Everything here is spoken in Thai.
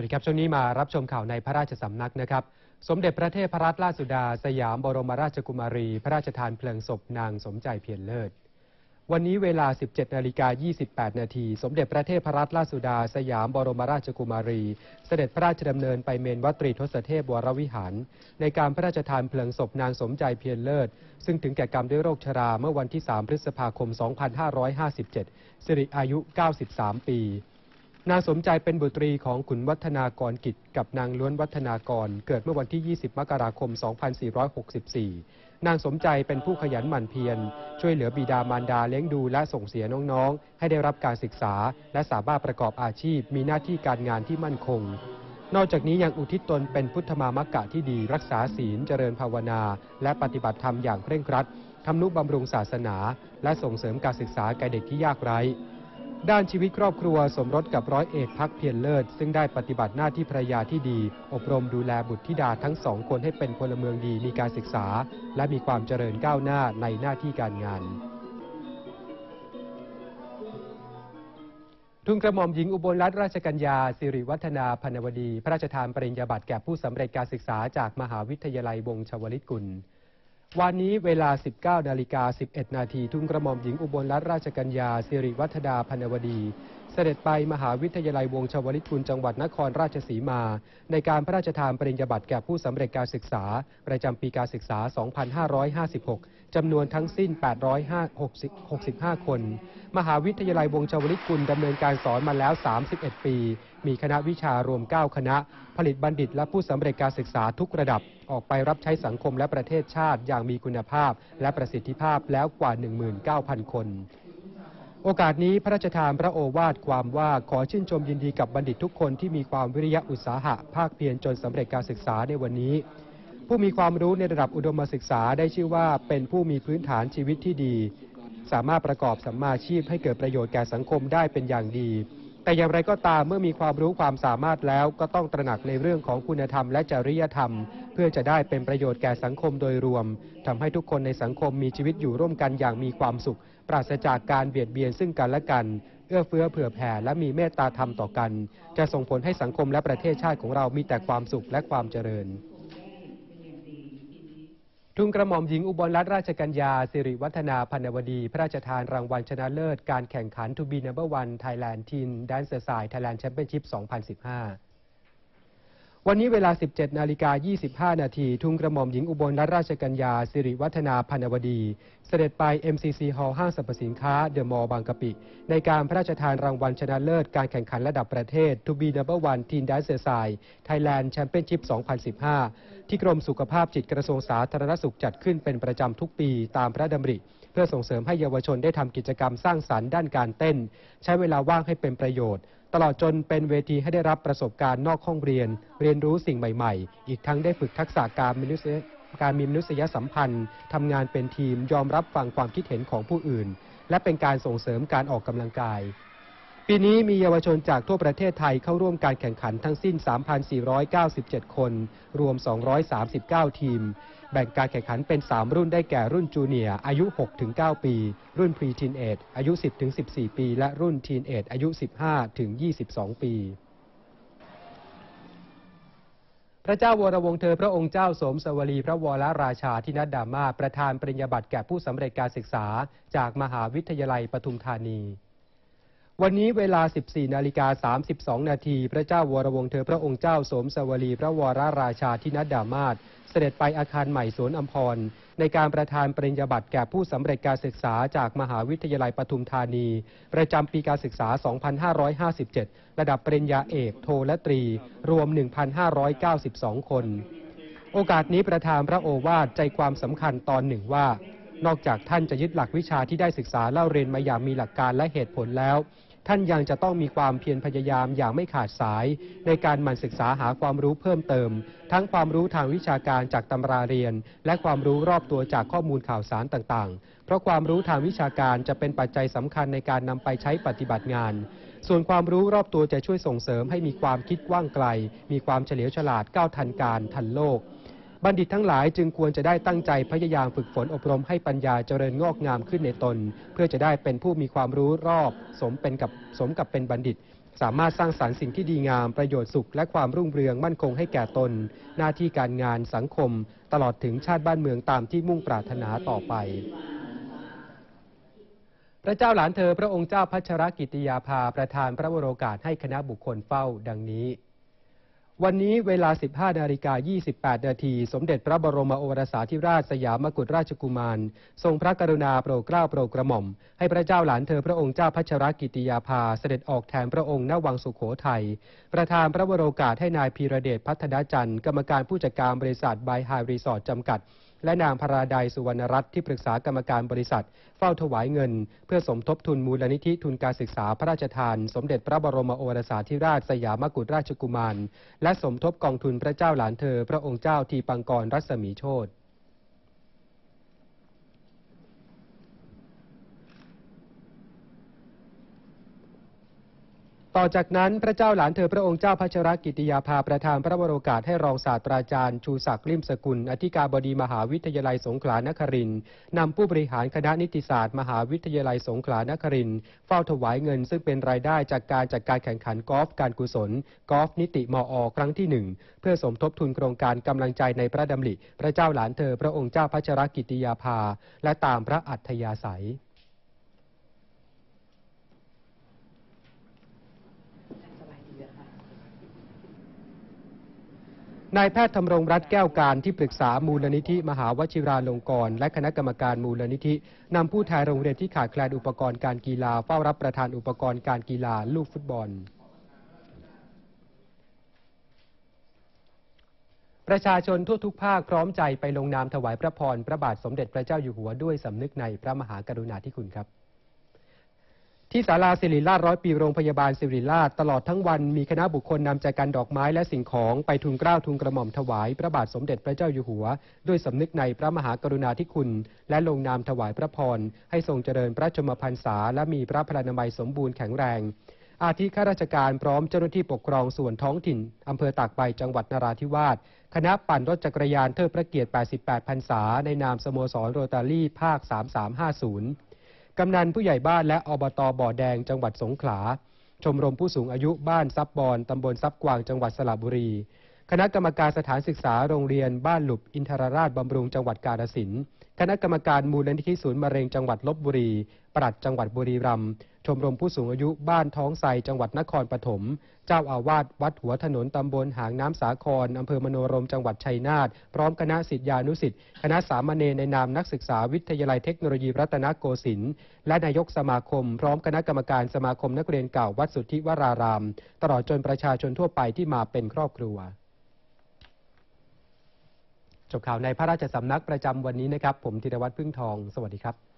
วัสดีครับ ช่วงนี้มารับชมข่าวในพระราชสำนักนะครับ สมเด็จพระเทพรัตนราชสุดา สยามบรมราชกุมารี พระราชทานเพลิงศพนางสมใจเพียรเลิศ วันนี้เวลา 17นาฬิกา28 นาที สมเด็จพระเทพรัตนราชสุดา สยามบรมราชกุมารี เสด็จพระราชดำเนินไปเมนวัตรีทศเทพวรวิหาร ในการพระราชทานเพลิงศพนางสมใจเพียรเลิศ ซึ่งถึงแก่กรรมด้วยโรคชราเมื่อวันที่ 3 พฤษภาคม 2557 สิริอายุ 93 ปี นางสมใจเป็นบุตรีของขุนวัฒนากรกิจกับนางล้วนวัฒนากร เกิดเมื่อวันที่ 20 มกราคม 2464 นางสมใจเป็นผู้ขยันหมั่นเพียร ช่วยเหลือบิดามารดาเลี้ยงดูและส่งเสียน้องๆ ให้ได้รับการศึกษา และสามารถประกอบอาชีพ มีหน้าที่การงานที่มั่นคง นอกจากนี้ยังอุทิศตนเป็นพุทธมามกะที่ดี รักษาศีลเจริญภาวนา และปฏิบัติธรรมอย่างเคร่งครัดทำนุบำรุงศาสนา และส่งเสริมการศึกษาแก่เด็กที่ยากไร้ ด้านชีวิตครอบครัวสมรสกับร้อยเอกพักเพียรเลิศ ซึ่งได้ปฏิบัติหน้าที่ภรยาที่ดี อบรมดูแลบุตรธิดาทั้งสองคนให้เป็นพลเมืองดีมีการศึกษา และมีความเจริญก้าวหน้าในหน้าที่การงานทุนกระหม่อมหญิงอุบลรัตนราชกัญญาสิริวัฒนาพนวดี พระราชทานปริญญาบัตรแก่ผู้สำเร็จการศึกษาจากมหาวิทยาลัยวงชวลิตกุล วันนี้เวลา 19 นาฬิกา 11 นาที ทุ่งกระหม่อมหญิงอุบลรัตนราชกัญญาสิริวัฒนาพนวดี เสด็จไปมหาวิทยาลัยวงชวลิตกุลจังหวัดนครราชสีมา ในการพระราชทานปริญญาบัตรแก่ผู้สำเร็จการศึกษา ประจำปีการศึกษา 2556 จำนวนทั้งสิ้น 865 คน มหาวิทยาลัยวงชวลิตกุลดำเนินการสอนมาแล้ว 31 ปี มีคณะวิชารวม 9 คณะ ผลิตบัณฑิตและผู้สำเร็จการศึกษาทุกระดับ ออกไปรับใช้สังคมและประเทศชาติอย่างมีคุณภาพ และประสิทธิภาพแล้วกว่า 19,000 คน โอกาสนี้พระราชทานพระโอวาทความว่าขอชื่นชมยินดีกับบัณฑิตทุกคนที่มีความวิริยะอุตสาหะภาคเพียรจนสำเร็จการศึกษาในวันนี้ ผู้มีความรู้ในระดับอุดมศึกษาได้ชื่อว่าเป็นผู้มีพื้นฐานชีวิตที่ดี สามารถประกอบสัมมาชีพให้เกิดประโยชน์แก่สังคมได้เป็นอย่างดี แต่อย่างไรก็ตามเมื่อมีความรู้ความสามารถแล้วก็ต้องตระหนักในเรื่องของคุณธรรมและจริยธรรม เพื่อจะได้เป็นประโยชน์แก่สังคมโดยรวมทำให้ทุกคนในสังคมมีชีวิตอยู่ร่วมกันอย่างมีความสุข ปราศจากการเบียดเบียนซึ่งกันและกัน เอื้อเฟื้อเผื่อแผ่และมีเมตตาธรรมต่อกัน จะส่งผลให้สังคมและประเทศชาติของเรามีแต่ความสุขและความเจริญ ทุนกระหม่อมหญิงอุบลรัตนราชกัญญาสิริวัฒนาพันวดี พระราชทานรางวัลชนะเลิศ การแข่งขันทูบีนัมเบอร์วันไทยแลนด์ทีนแดนเซอร์สายไทยแลนด์แชมเปี้ยนชิพ 2015 วันนี้เวลา 17 นาฬิกา 25 นาที ทุ่งกระหม่อมหญิงอุบลรัตนราชกัญญา สิริวัฒนาพันวดี เสด็จไป MCC Hall ห้างสรรพสินค้าเดอะมอลล์บางกะปิ ในการพระราชทานรางวัลชนะเลิศการแข่งขันระดับประเทศ To be number one teen Dance side Thailand Championship 2015 ที่กรมสุขภาพจิตกระทรวงสาธารณสุขจัดขึ้นเป็นประจำทุกปีตามพระดำริ เพื่อส่งเสริมให้เยาวชนได้ทำกิจกรรมสร้างสรรค์ด้านการเต้น ใช้เวลาว่างให้เป็นประโยชน์ ตลอดจนเป็นเวทีให้ได้รับประสบการณ์นอกห้องเรียน เรียนรู้สิ่งใหม่ๆ อีกทั้งได้ฝึกทักษะการมนุษยการมีมนุษยสัมพันธ์ทำงานเป็นทีมยอมรับฟังความคิดเห็นของผู้อื่น และเป็นการส่งเสริมการออกกำลังกาย ปีนี้มีเยาวชนจากทั่วประเทศไทยเข้าร่วมการแข่งขันทั้งสิ้น 3,497 คน รวม 239 ทีม แบ่งการแข่งขันเป็น 3 รุ่นได้แก่รุ่นจูเนียร์อายุ 6-9 ปี รุ่นพรีทีนเอจอายุ 10-14 ปี และรุ่นทีนเอจอายุ 15-22 ปีพระเจ้าวรวงศ์เธอพระองค์เจ้าสมสวลีพระวรราชาธินัดดามาประธานปริญญาบัตรแก่ผู้สำเร็จการศึกษา จากมหาวิทยาลัยปทุมธานี วันนี้เวลา 14 นาฬิกา 32 นาที พระเจ้าวรวงศ์เธอพระองค์เจ้าสมสวลี พระวรราชาธินัดดามาศเสด็จไปอาคารใหม่สวนอัมพร ในการประธานปริญญาบัตรแก่ผู้สำเร็จการศึกษาจากมหาวิทยาลัยปทุมธานี ประจำปีการศึกษา 2557 ระดับปริญญาเอก โทและตรี รวม 1,592 คน โอกาสนี้ประธานพระโอวาทใจความสำคัญตอนหนึ่งว่า นอกจากท่านจะยึดหลักวิชาที่ได้ศึกษาเล่าเรียนมาอย่างมีหลักการและเหตุผลแล้ว ท่านยังจะต้องมีความเพียรพยายามอย่างไม่ขาดสาย ในการหมั่นศึกษาหาความรู้เพิ่มเติม ทั้งความรู้ทางวิชาการจากตำราเรียน และความรู้รอบตัวจากข้อมูลข่าวสารต่างๆ เพราะความรู้ทางวิชาการจะเป็นปัจจัยสำคัญในการนำไปใช้ปฏิบัติงาน ส่วนความรู้รอบตัวจะช่วยส่งเสริมให้มีความคิดกว้างไกล มีความเฉลียวฉลาดก้าวทันการทันโลก บัณฑิตทั้งหลายจึงควรจะได้ตั้งใจพยายามฝึกฝนอบรมให้ปัญญาเจริญงอกงามขึ้นในตน เพื่อจะได้เป็นผู้มีความรู้รอบ สมเป็นกับสมกับเป็นบัณฑิต สามารถสร้างสารรค์สิ่งที่ดีงามประโยชน์สุข และความรุ่งเรืองมั่นคงให้แก่ตน หน้าที่การงานสังคม ตลอดถึงชาติบ้านเมืองตามที่มุ่งปรารถนาต่อไปพระเจ้าหลานเธอพระองค์เจ้าพัชรกิติยาภาประธานพระวโรกาสให้คณะบุคคลเฝ้าดังนี้ วันนี้เวลา 15นาฬิกา28 นาที สมเด็จพระบรมโอรสาธิราชสยามกุฎราชกุมาร ทรงพระกรุณาโปรดเกล้าโปรดกระหม่อม ให้พระเจ้าหลานเธอพระองค์เจ้าพัชรกิติยาภา เสด็จออกแทนพระองค์ณวังสุขโขทัย ประธานพระวโรกาสให้นายพีระเดชพัฒนาจันทร์ กรรมการผู้จัดการบริษัทบายไฮรีสอร์ทจำกัด และนางพราดายสุวรรณรัตน์ที่ปรึกษากรรมการบริษัท เฝ้าถวายเงิน เพื่อสมทบทุนมูลนิธิทุนการศึกษาพระราชทาน สมเด็จพระบรมโอรสาธิราชสยามกุฎราชกุมาร และสมทบกองทุนพระเจ้าหลานเธอ พระองค์เจ้าทีปังกรรัศมีโชต ต่อจากนั้นพระเจ้าหลานเธอพระองค์เจ้าพัชรกิติยาภาประธานพระวโรกาสให้รองศาสตราจารย์ ชูศักดิ์ลิมสกุล อธิการบดีมหาวิทยาลัยสงขลานครินน์นำผู้บริหารคณะนิติศาสตร์ มหาวิทยาลัยสงขลานครินน์เฝ้าถวายเงิน ซึ่งเป็นรายได้จากการจัดการแข่งขันกอล์ฟการกุศลกอล์ฟนิติมออครั้งที่หนึ่งเพื่อสมทบทุนโครงการกำลังใจในพระดำริ พระเจ้าหลานเธอพระองค์เจ้าพัชรกิติยาภาและตามพระอัธยาศัย นายแพทย์ธำรงรัตน์แก้วการที่ปรึกษามูลนิธิมหาวชิราลงกรณ์และคณะกรรมการมูลนิธินำผู้แทนโรงเรียนที่ขาดแคลนอุปกรณ์การกีฬาเฝ้ารับประทานอุปกรณ์การกีฬาลูกฟุตบอล ประชาชนทั่วทุกภาคพร้อมใจไปลงนามถวายพระพรพระบาทสมเด็จพระเจ้าอยู่หัวด้วยสำนึกในพระมหากรุณาธิคุณครับ ที่ศาลาศิริราชร้อยปีโรงพยาบาลศิริราชตลอดทั้งวันมีคณะบุคคลนำใจกันดอกไม้และสิ่งของไปทุนเกล้าทุนกระหม่อมถวาย พระบาทสมเด็จพระเจ้าอยู่หัว ด้วยสำนึกในพระมหากรุณาธิคุณ และลงนามถวายพระพร ให้ทรงเจริญพระชมพรรษา และมีพระพลานามัยสมบูรณ์แข็งแรง อาทิข้าราชการพร้อมเจ้าหน้าที่ปกครองส่วนท้องถิ่นอำเภอตากใบจังหวัดนราธิวาสคณะปั่นรถจักรยานเทิดพระเกียรติ 88 พรรษา ในนามสโมสรโรตารี่ภาค 3350 กำนันผู้ใหญ่บ้านและอบตบ่อแดงจังหวัดสงขลา ชมรมผู้สูงอายุบ้านซับบอนตำบลซับกวางจังหวัดสระบุรี คณะกรรมการสถานศึกษาโรงเรียนบ้านหลุบอินทรราชบำรุงจังหวัดกาฬสินธุ์คณะกรรมการมูลนิธิศูนย์มะเร็งจังหวัดลบบุรีปลัดจังหวัดบุรีรัมย์ ชมรมผู้สูงอายุบ้านท้องไทรจังหวัดนครปฐม เจ้าอาวาสวัดหัวถนนตำบลหางน้ำสาครอำเภอมโนรมจังหวัดชัยนาทพร้อมคณะศิษยานุศิษย์คณะสามเณรในนามนักศึกษาวิทยาลัยเทคโนโลยีรัตนโกสินทร์และนายกสมาคม พร้อมคณะกรรมการสมาคมนักเรียนเก่าวัดสุทธิวราราม ตลอดจนประชาชนทั่วไปที่มาเป็นครอบครัวจบข่าวในพระราชสำนักประจำวันนี้นะครับ ผมธีรวัตรพึ่งทอง สวัสดีครับ